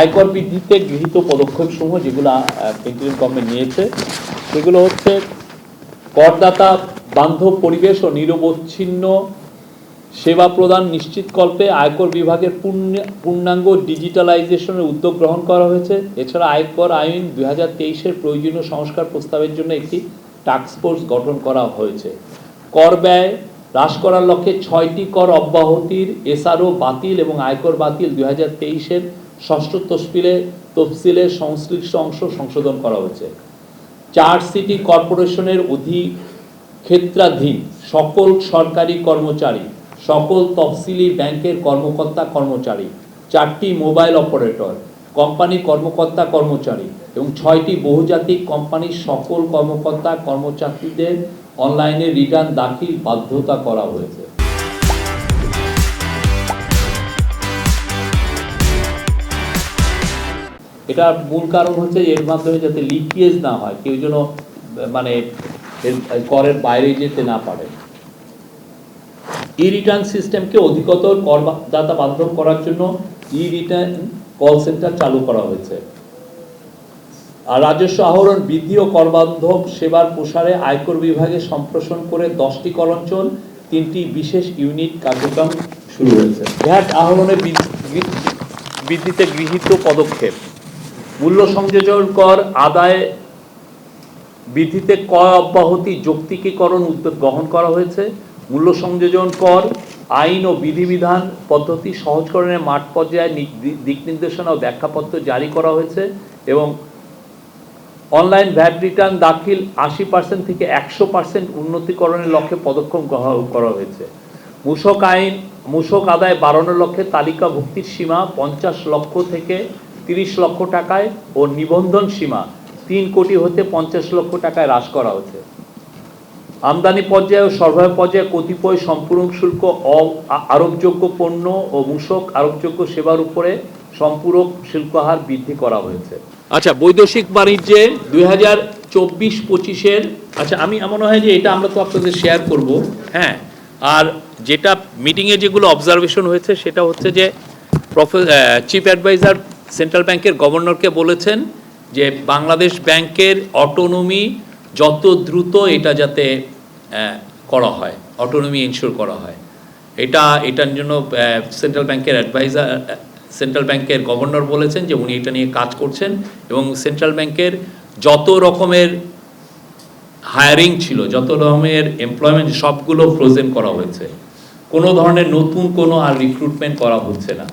আয়কর বৃদ্ধিতে গৃহীত পদক্ষেপসমূহ যেগুলো কেন্দ্রীয় গভর্নমেন্ট নিয়েছে, সেগুলো হচ্ছে করদাতা, বান্ধব পরিবেশ ও নিরবচ্ছিন্ন সেবা প্রদান নিশ্চিতকল্পে আয়কর বিভাগের পূর্ণ- পূর্ণাঙ্গ ডিজিটালাইজেশনের উদ্যোগ গ্রহণ করা হয়েছে। এছাড়া আয়কর আইন দুই হাজার তেইশের প্রয়োজনীয় সংস্কার প্রস্তাবের জন্য একটি টাস্ক ফোর্স গঠন করা হয়েছে। কর ব্যয় হ্রাস করার লক্ষ্যে ছয়টি কর অব্যাহতির এসআরও বাতিল এবং আয়কর বাতিল দুই হাজার তেইশের ষষ্ঠ তফসিলে তফসিলের সংশ্লিষ্ট অংশ সংশোধন করা হয়েছে। চার সিটি কর্পোরেশনের অধিক্ষেত্রাধীন সকল সরকারি কর্মচারী, সকল তফসিলি ব্যাংকের কর্মকর্তা কর্মচারী, চারটি মোবাইল অপারেটর কোম্পানি কর্মকর্তা কর্মচারী এবং ছয়টি বহুজাতিক কোম্পানির সকল কর্মকর্তা কর্মচারীদের অনলাইনে রিটার্ন দাখিল বাধ্যতা করা হয়েছে। এটা মূল কারণ হচ্ছে এর মাধ্যমে যাতে লিকেজ না হয়, কেউ যেন মানে করের বাইরে যেতে না পারে। ই রিটার্ন সিস্টেমকে অধিকতর করদাতা বাধ্য করার জন্য ই রিটার্ন কল সেন্টার চালু করা হয়েছে। আর রাজস্ব আহরণ বৃদ্ধি ও করবান্ধব সেবার প্রসারে আয়কর বিভাগে সম্প্রসারণ করে দশটি করঞ্চল তিনটি বিশেষ ইউনিট কার্যক্রম শুরু হয়েছে। ভ্যাট আহরণে বৃদ্ধিতে গৃহীত পদক্ষেপ। মূল্য সংযোজন কর আদায় বৃদ্ধিতে কর অব্যাহতি যৌক্তিকীকরণ উদ্যোগ গ্রহণ করা হয়েছে। মূল্য সংযোজন কর আইন ও বিধিবিধান পদ্ধতি সহজকরণের মাঠ পর্যায়ে দিক নির্দেশনা ও ব্যাখ্যাপত্র জারি করা হয়েছে এবং অনলাইন ভ্যাট রিটার্ন দাখিল আশি পার্সেন্ট থেকে একশো পার্সেন্ট উন্নতিকরণের লক্ষ্যে পদক্ষেপ করা হয়েছে। মূসক আইন, মূসক আদায় বাড়ানোর লক্ষ্যে তালিকাভুক্তির সীমা পঞ্চাশ লক্ষ থেকে তিরিশ লক্ষ টাকায় ও নিবন্ধন সীমা তিন কোটি হতে পঞ্চাশ লক্ষ টাকায় হ্রাস করা হয়েছে। আমদানি পর্যায়ে ও সরবরাহ পর্যায়ে কতিপয় সম্পূরক শুল্ক আরোপযোগ্য পণ্য ও মূসক আরোপযোগ্য সেবার উপরে সম্পূরক শুল্ক হার বৃদ্ধি করা হয়েছে। আচ্ছা বৈদেশিক বাণিজ্যে দুই হাজার চব্বিশ পঁচিশের আচ্ছা আমি এমন হয় যে এটা আমরা তো আপনাদের শেয়ার করব হ্যাঁ? আর যেটা মিটিংয়ে যেগুলো অবজারভেশন হয়েছে সেটা হচ্ছে যে চিফ অ্যাডভাইজার সেন্ট্রাল ব্যাংকের গভর্নরকে বলেছেন যে বাংলাদেশ ব্যাংকের অটোনমি যত দ্রুত এটা যাতে করা হয় অটোনমি ইনশিওর করা হয়। এটা, এটার জন্য সেন্ট্রাল ব্যাংকের অ্যাডভাইজার সেন্ট্রাল ব্যাংকের গভর্নর বলেছেন যে উনি এটা নিয়ে কাজ করছেন এবং সেন্ট্রাল ব্যাংকের যত রকমের হায়ারিং ছিল, যত রকমের এমপ্লয়মেন্ট সবগুলো ফ্রোজেন করা হয়েছে। কোনো ধরনের নতুন কোনো আর রিক্রুটমেন্ট করা হচ্ছে না।